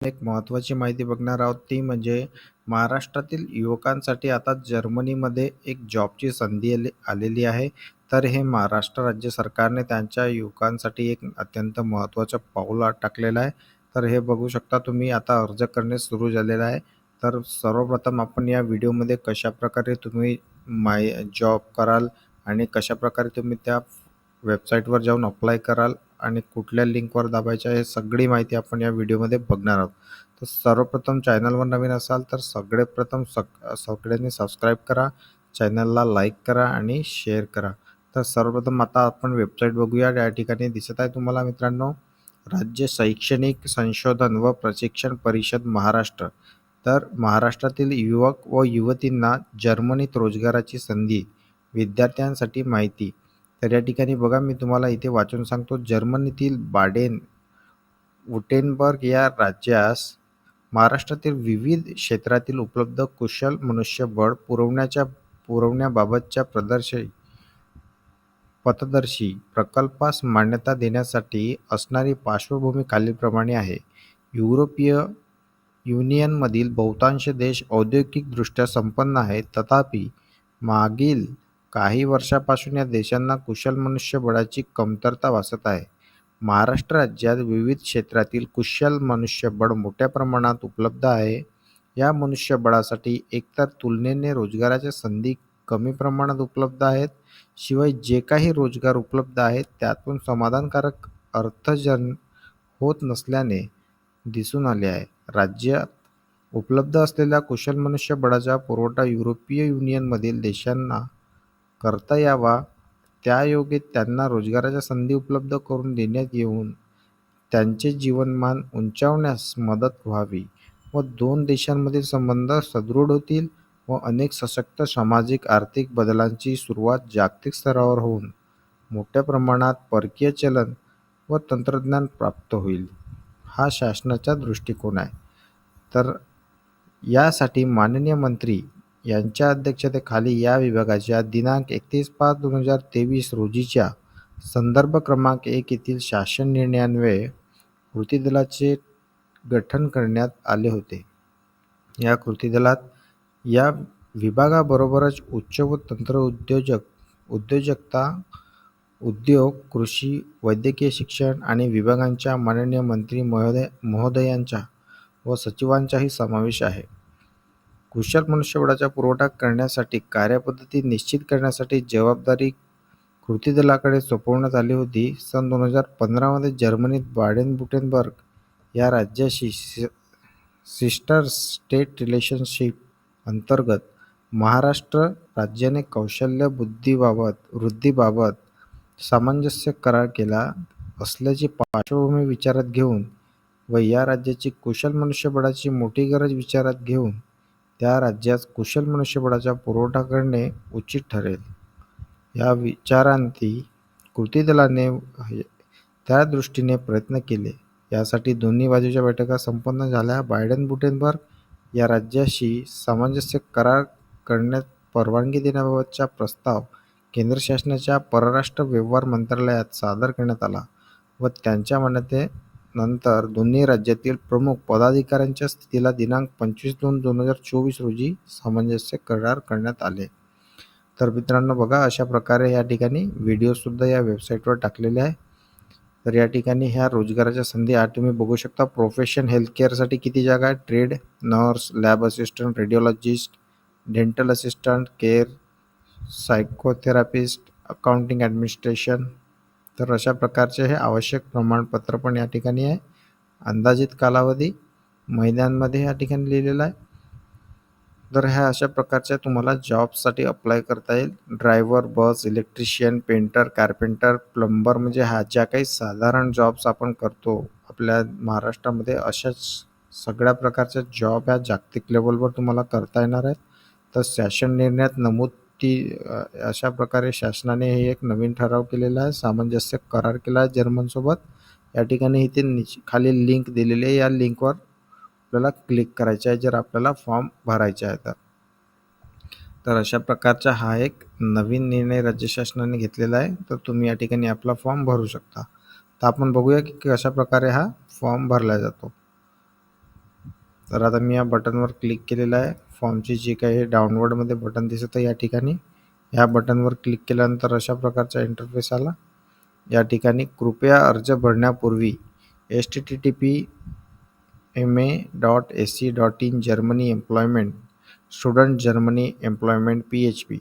एक महत्त्वाची माहिती बघणार आहोत ती म्हणजे महाराष्ट्रातील युवकांसाठी आता जर्मनीमध्ये एक जॉबची संधी आले आलेली आहे. तर हे महाराष्ट्र राज्य सरकारने त्यांच्या युवकांसाठी एक अत्यंत महत्त्वाचं पाऊल टाकलेलं आहे. तर हे बघू शकता तुम्ही आता अर्ज करणे सुरू झालेलं आहे. तर सर्वप्रथम आपण या व्हिडिओमध्ये कशाप्रकारे तुम्ही माय जॉब कराल आणि कशाप्रकारे तुम्ही त्या वेबसाईटवर जाऊन अप्लाय कराल आणि कुठल्या लिंकवर दाबायचं हे सगळी माहिती आपण या व्हिडिओमध्ये बघणार आहोत. तर सर्वप्रथम चॅनलवर नवीन असाल तर सगळे प्रथम सग सगळ्यांनी सबस्क्राईब करा चॅनलला लाईक करा आणि शेअर करा. तर सर्वप्रथम आता आपण वेबसाईट बघूया. या ठिकाणी दिसत आहे तुम्हाला मित्रांनो राज्य शैक्षणिक संशोधन व प्रशिक्षण परिषद महाराष्ट्र. तर महाराष्ट्रातील युवक व युवतींना जर्मनीत रोजगाराची संधी विद्यार्थ्यांसाठी माहिती तर या ठिकाणी बघा मी तुम्हाला इथे वाचून सांगतो. जर्मनीतील बाडेन वुटेनबर्ग या राज्यास महाराष्ट्रातील विविध क्षेत्रातील उपलब्ध कुशल मनुष्यबळ पुरवण्याच्या पुरवण्याबाबतच्या प्रदर्शी पथदर्शी प्रकल्पास मान्यता देण्यासाठी असणारी पार्श्वभूमी खालीलप्रमाणे आहे. युरोपीय युनियनमधील बहुतांश देश औद्योगिकदृष्ट्या संपन्न आहेत. तथापि मागील काही वर्षापासून या देशांना कुशल मनुष्यबळाची कमतरता भासत आहे. महाराष्ट्र राज्यात विविध क्षेत्रातील कुशल मनुष्यबळ मोठ्या प्रमाणात उपलब्ध आहे. या मनुष्यबळासाठी एकतर तुलनेने रोजगाराच्या संधी कमी प्रमाणात उपलब्ध आहेत शिवाय जे काही रोजगार उपलब्ध आहेत त्यातून समाधानकारक अर्थजन होत नसल्याने दिसून आले आहे. राज्यात उपलब्ध असलेल्या कुशल मनुष्यबळाचा पुरवठा युरोपीय युनियनमधील देशांना करता यावा. त्यायोगे त्यांना रोजगाराच्या संधी उपलब्ध करून देण्यात येऊन त्यांचे जीवनमान उंचावण्यास मदत व्हावी व दोन देशांमधील संबंध सदृढ होतील व अनेक सशक्त सामाजिक आर्थिक बदलांची सुरुवात जागतिक स्तरावर होऊन मोठ्या प्रमाणात परकीय चलन व तंत्रज्ञान प्राप्त होईल हा शासनाचा दृष्टिकोन आहे. तर यासाठी माननीय मंत्री यांच्या अध्यक्षतेखाली या विभागाच्या दिनांक एकतीस पाच दोन हजार तेवीस रोजीच्या संदर्भ क्रमांक एक येथील शासन निर्णयान्वये कृती दलाचे गठन करण्यात आले होते. या कृती दलात या विभागाबरोबरच उच्च व तंत्र उद्योजक उद्योजकता उद्योग कृषी वैद्यकीय शिक्षण आणि विभागांच्या माननीय मंत्री महोदय महोदयांचा व सचिवांचाही समावेश आहे. कुशल मनुष्यबळाचा पुरवठा करण्यासाठी कार्यपद्धती निश्चित करण्यासाठी जबाबदारी कृती दलाकडे सोपवण्यात आली होती. सन दोन हजार पंधरामध्ये जर्मनीत बाडेन बुटेनबर्ग या राज्याशी सिस्टर स्टेट रिलेशनशिप अंतर्गत महाराष्ट्र राज्याने कौशल्य बुद्धीबाबत वृद्धीबाबत सामंजस्य करार केला असल्याची पार्श्वभूमी विचारात घेऊन व या राज्याची कुशल मनुष्यबळाची मोठी गरज विचारात घेऊन त्या राज्यात कुशल मनुष्यबळाचा पुरवठा करणे उचित ठरेल. या विचारांती कृती दलाने त्या दृष्टीने प्रयत्न केले. यासाठी दोन्ही बाजूच्या बैठका संपन्न झाल्या. बायडन बुटेनबर्ग या राज्याशी सामंजस्य करार करण्यात परवानगी देण्याबाबतचा प्रस्ताव केंद्र शासनाच्या परराष्ट्र व्यवहार मंत्रालयात सादर करण्यात आला व त्यांच्या नंतर दोन्ही राज्यातील प्रमुख पदाधिकाऱ्यांच्या स्थितीला दिनांक पंचवीस दोन दोन हजार चोवीस रोजी सामंजस्य करार करण्यात आले. तर मित्रांनो बघा अशा प्रकारे या ठिकाणी व्हिडिओसुद्धा या वेबसाईटवर टाकलेले आहे. तर या ठिकाणी ह्या रोजगाराच्या संधी आज तुम्ही बघू शकता. प्रोफेशन हेल्थकेअरसाठी किती जागा आहे trade nurse lab assistant radiologist dental assistant care psychotherapist accounting administration तर अशा प्रकारचे हे आवश्यक प्रमाणपत्र पण या ठिकाणी आहे. अंदाजित कालावधी महिन्यांमध्ये या ठिकाणी लिहिलेला आहे. तर ह्या अशा प्रकारच्या तुम्हाला जॉबसाठी अप्लाय करता येईल. Driver bus electrician painter carpenter plumber म्हणजे ह्या ज्या काही साधारण जॉब्स आपण करतो आपल्या महाराष्ट्रामध्ये अशाच सगळ्या प्रकारच्या जॉब ह्या जागतिक लेवलवर तुम्हाला करता येणार आहेत. तर शासन निर्णयात नमूद ती अशा प्रकारे शासनाने हे एक नवीन ठराव केलेला आहे सामंजस्य करार केला आहे जर्मनसोबत. या ठिकाणी इथे निच खाली लिंक दिलेली आहे. या लिंकवर आपल्याला क्लिक करायचं आहे जर आपल्याला फॉर्म भरायचा आहे तर. तर अशा प्रकारचा हा एक नवीन निर्णय राज्य शासनाने घेतलेला आहे. तर तुम्ही या ठिकाणी आपला फॉर्म भरू शकता. तर आपण बघूया की कशा प्रकारे हा फॉर्म भरला जातो. तर आता मी या बटनवर क्लिक केलेला आहे. फॉर्मची जी काही डाउनलोडमध्ये बटन दिसत आहे या ठिकाणी ह्या बटनवर क्लिक केल्यानंतर अशा प्रकारचा इंटरफेस आला. या ठिकाणी कृपया अर्ज भरण्यापूर्वी H T T P S M A dot S C dot in Germany employment student Germany employment P H P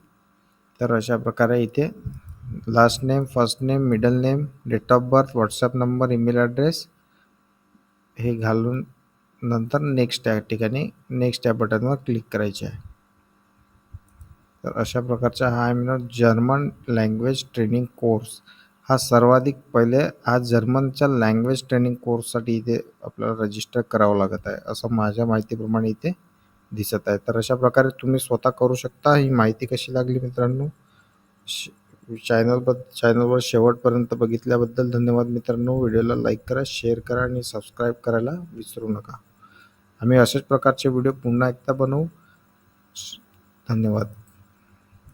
तर अशा प्रकारे इथे last name first name middle name date of birth WhatsApp number email address हे घालून नंतर next या ठिकाणी next या बटनवर क्लिक करायचे आहे. तर अशा प्रकारचा हा आहे जर्मन लँग्वेज ट्रेनिंग कोर्स हा सर्वाधिक पहिले हा जर्मनच्या लँग्वेज ट्रेनिंग कोर्ससाठी इथे आपल्याला रजिस्टर करावं लागत आहे असं माझ्या माहितीप्रमाणे इथे दिसत आहे. तर अशा प्रकारे तुम्ही स्वतः करू शकता. ही माहिती कशी लागली मित्रांनो? चॅनलबद्द चॅनलवर शेवटपर्यंत बघितल्याबद्दल धन्यवाद मित्रांनो. व्हिडिओला लाईक करा शेअर करा आणि सबस्क्राईब करायला विसरू नका. आम्ही अशाच प्रकारचे व्हिडिओ पुन्हा एकदा बनवू. धन्यवाद.